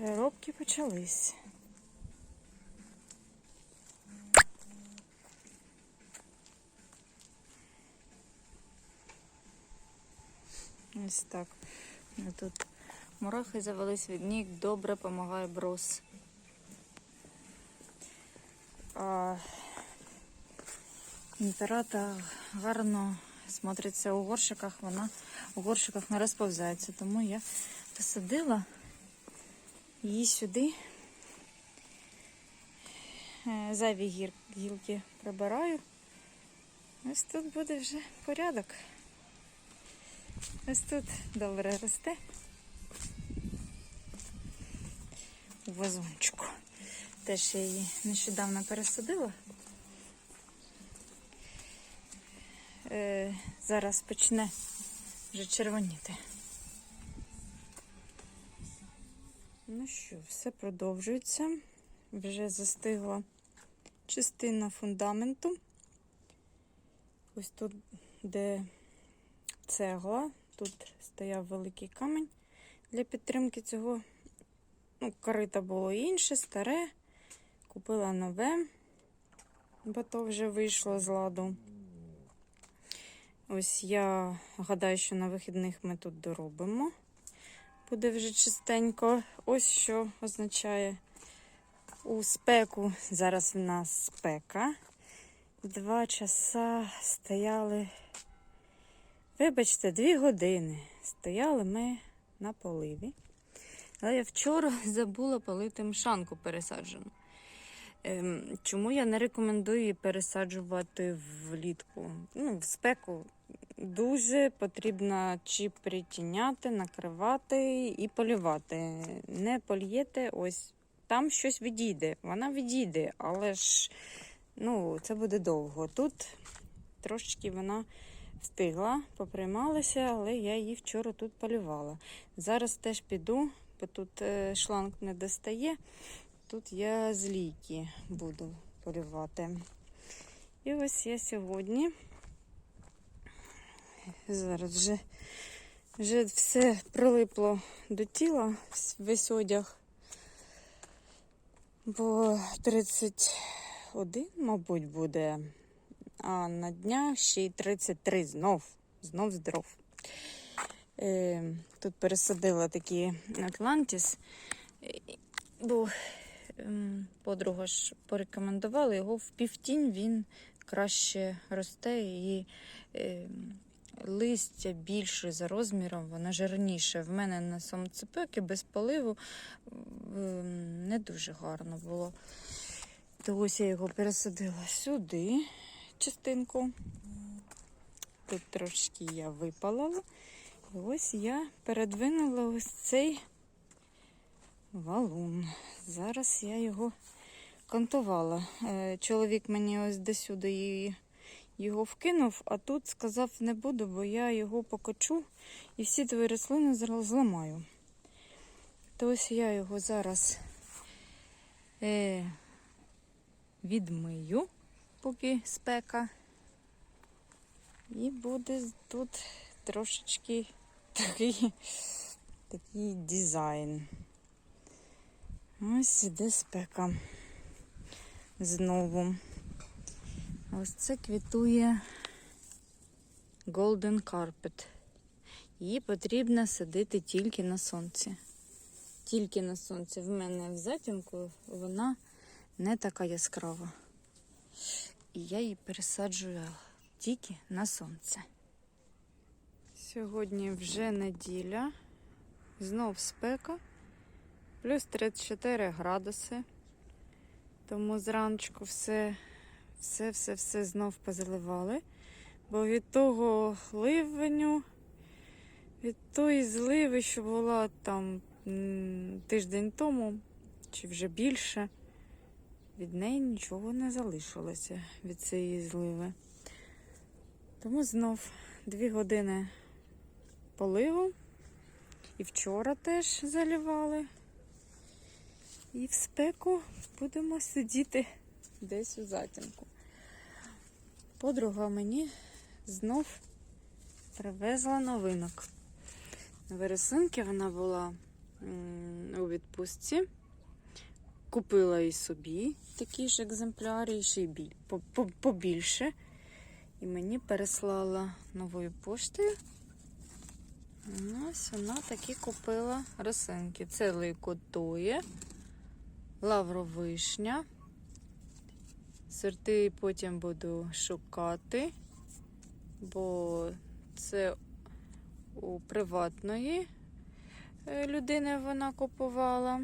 Переробки почались. Ось так. Ну, Тут мурахи завелись від ніг, добре допомагає брос. А, імперата гарно смотриться у горщиках, вона у горщиках не розповзається, тому я посадила її сюди. Е, Зайві гір, гілки прибираю. Ось тут буде вже порядок. Ось тут добре росте. У вазончику. Теж я її нещодавно пересадила. Е, зараз почне вже червоніти. Ну що, все продовжується. Вже застигла частина фундаменту. Ось тут, де цегла, тут стояв великий камінь для підтримки цього. Ну, корита було інше, старе. Купила нове, бо то вже вийшло з ладу. Ось я гадаю, що на вихідних ми тут доробимо. Буде вже чистенько. Ось що означає у спеку. Зараз в нас спека. Два часа стояли. Вибачте, дві години стояли ми на поливі. Але я вчора забула полити мшанку пересаджену. Ем, чому я не рекомендую її пересаджувати влітку? Ну, в спеку дуже потрібно чи притіняти, накривати і полювати. Не полієте, ось там щось відійде. Вона відійде, але ж ну, це буде довго. Тут трошечки вона встигла, поприймалася, але я її вчора тут полювала. Зараз теж піду, бо тут е, шланг не достає. Тут я з лійки буду полювати. І ось я сьогодні. Зараз вже, вже все прилипло до тіла, весь одяг. Бо 31, мабуть, буде. А на днях ще й 33 знов. Знов здоров. Е, тут пересадила такий Атлантіс, бо ем, подруга ж порекомендувала його в півтінь, він краще росте і е, листя більше за розміром, воно жирніше. В мене на самоцепеки без поливу не дуже гарно було. То ось я його пересадила сюди частинку. Тут трошки я випалила. І ось я передвинула ось цей валун. Зараз я його кантувала. Е, Чоловік мені ось до сюди її- його вкинув, а тут сказав не буду, бо я його покочу і всі твої рослини зламаю. То ось я його зараз е, відмию, поки спека. І буде тут трошечки такий, такий дизайн. Ось іде спека. Знову. Ось це квітує Golden Carpet. Її потрібно садити тільки на сонці. Тільки на сонці. В мене в затінку вона не така яскрава. І я її пересаджую тільки на сонце. Сьогодні вже неділя, знов спека, плюс 34 градуси. Тому зранку все, все, все, все знов позаливали. Бо від того ливеню, від тої зливи, що була там тиждень тому, чи вже більше, від неї нічого не залишилося від цієї зливи. Тому знов дві години поливу. І вчора теж залівали. І в спеку будемо сидіти десь у затінку. Подруга мені знов привезла новинок. На вересинки вона була у відпустці. Купила і собі такі ж екземпляри, і ще й біль, по- по- побільше. І мені переслала новою поштою. Ну, Ось вона такі купила рослинки. Це лейкотоє, лавровишня. Сорти потім буду шукати, бо це у приватної е, людини вона купувала.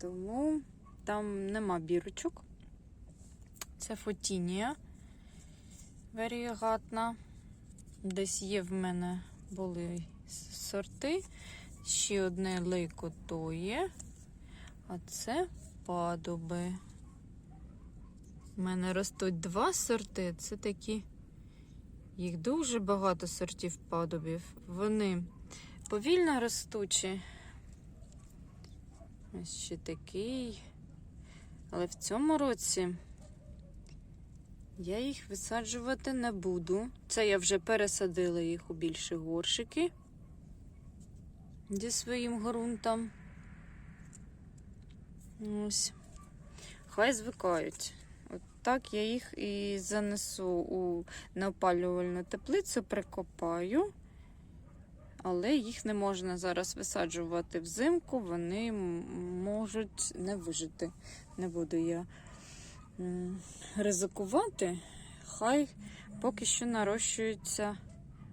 Тому там нема бірочок. Це фотінія варігатна. Десь є в мене були сорти. Ще одне лейкотоє, а це падуби. У мене ростуть два сорти. Це такі, їх дуже багато сортів падубів. Вони повільно ростучі. Ось ще такий. Але в цьому році я їх висаджувати не буду. Це я вже пересадила їх у більші горшики зі своїм ґрунтом. Ось. Хай звикають. Так я їх і занесу у неопалювальну теплицю, прикопаю. Але їх не можна зараз висаджувати взимку, вони можуть не вижити. Не буду я ризикувати. Хай поки що нарощуються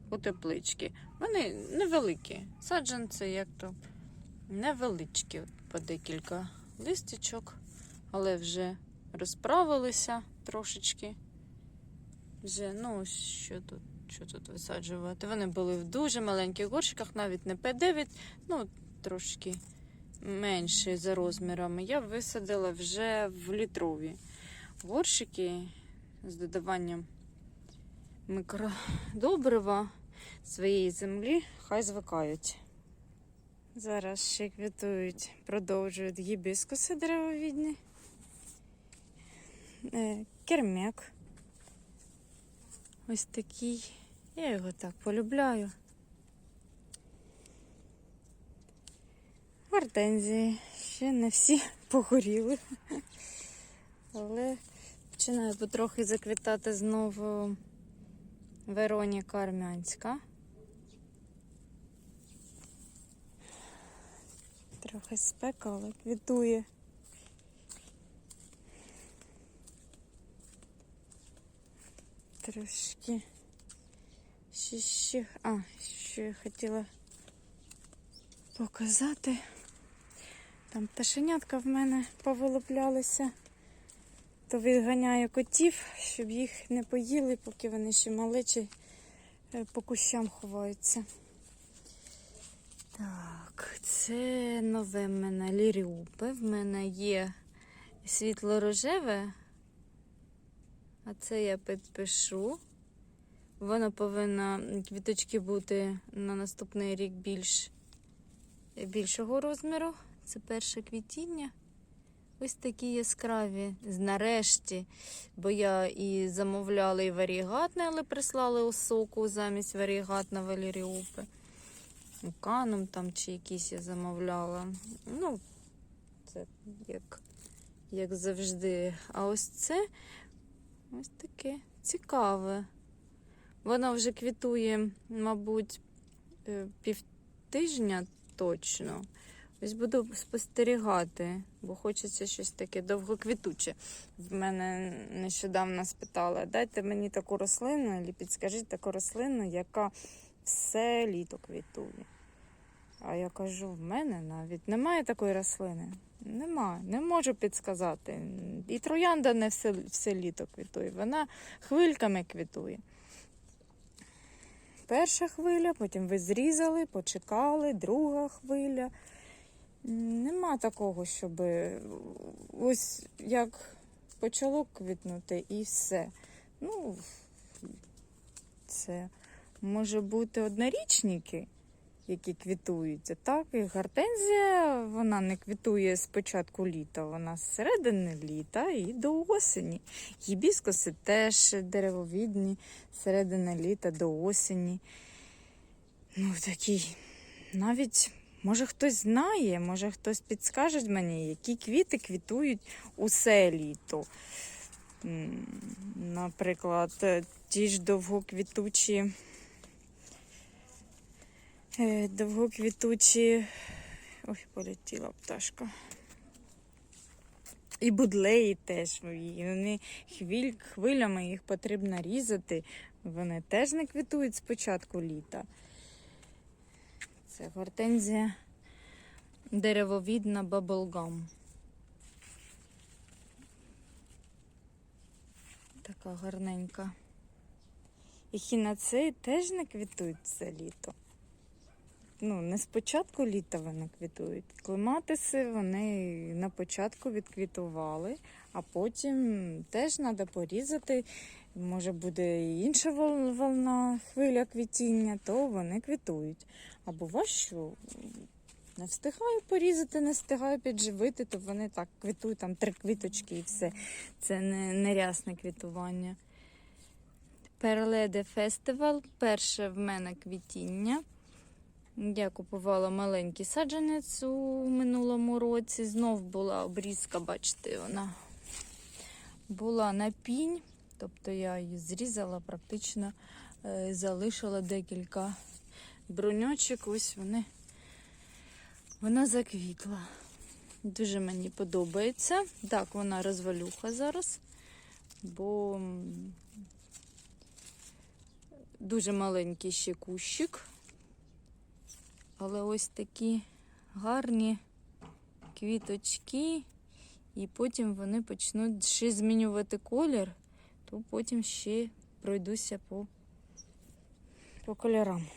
у теплички. Вони невеликі. Саджанці як то невеличкі, по декілька листячок, але вже розправилися трошечки. Вже, ну, що тут, що тут висаджувати? Вони були в дуже маленьких горщиках, навіть не П9, ну, трошки менше за розмірами. Я висадила вже в літрові горщики з додаванням мікродобрива своєї землі, хай звикають. Зараз ще квітують, продовжують гібіскуси деревовідні. Е, Кермек. Ось такий. Я його так полюбляю. Гортензії. Ще не всі погоріли. Але починає потрохи заквітати знову Вероніка Армянська. Трохи спека, але квітує. Трошки. Ще, ще, а, що я хотіла показати. Там пташенятка в мене повилуплялися. То відганяю котів, щоб їх не поїли, поки вони ще малечі е, по кущам ховаються. Так, це нове в мене ліріупи. В мене є світло-рожеве, а це я підпишу. Воно повинно квіточки бути на наступний рік більш, більшого розміру. Це перше квітіння. Ось такі яскраві, нарешті, бо я і замовляла і варігатне, але прислали у соку замість варігатного ліріупи. Каном там чи якісь я замовляла. Ну, це як, як завжди. А ось це ось таке цікаве. Воно вже квітує, мабуть, е, півтижня точно. Ось буду спостерігати, бо хочеться щось таке довгоквітуче. В мене нещодавно спитала, дайте мені таку рослину, або підскажіть таку рослину, яка все літо квітує. А я кажу, в мене навіть немає такої рослини. Нема, не можу підсказати. І троянда не все, все літо квітує, вона хвильками квітує. Перша хвиля, потім ви зрізали, почекали, друга хвиля. Нема такого, щоб ось як почало квітнути і все. Ну, це може бути однорічники, які квітують. А так, і гортензія, вона не квітує з початку літа, вона з середини літа і до осені. Гібіскуси теж деревовідні, середини літа до осені. Ну, такий навіть Може хтось знає, може хтось підскаже мені, які квіти квітують усе літо. Наприклад, ті ж довгоквітучі, довгоквітучі. Ой, полетіла пташка. І будлеї теж. Вони хвиль, хвилями їх потрібно різати. Вони теж не квітують з початку літа. Це гортензія деревовідна баблгам. Така гарненька. І хінацеї теж не квітують це літо. Ну, не з початку літа вони квітують. Клематиси вони на початку відквітували, а потім теж треба порізати. Може буде інша волна хвиля квітіння, то вони квітують. А бува, що не встигаю порізати, не встигаю підживити, то вони так квітують, там три квіточки і все. Це не, не рясне квітування. Перледе фестивал. Перше в мене квітіння. Я купувала маленький саджанець у минулому році. Знов була обрізка, бачите, вона була на пінь. Тобто я її зрізала, практично е, залишила декілька броньочок. Ось вони. Вона заквітла. Дуже мені подобається. Так, вона розвалюха зараз, бо дуже маленький ще кущик. Але ось такі гарні квіточки, і потім вони почнуть ще змінювати колір, то потім ще пройдуся по, по кольорам.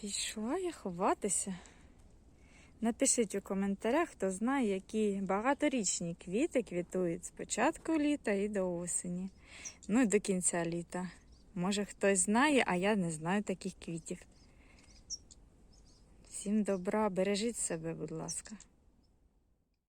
Пішла я ховатися. Напишіть у коментарях, хто знає, які багаторічні квіти квітують з початку літа і до осені. Ну і до кінця літа. Може хтось знає, а я не знаю таких квітів. Всім добра, бережіть себе, будь ласка.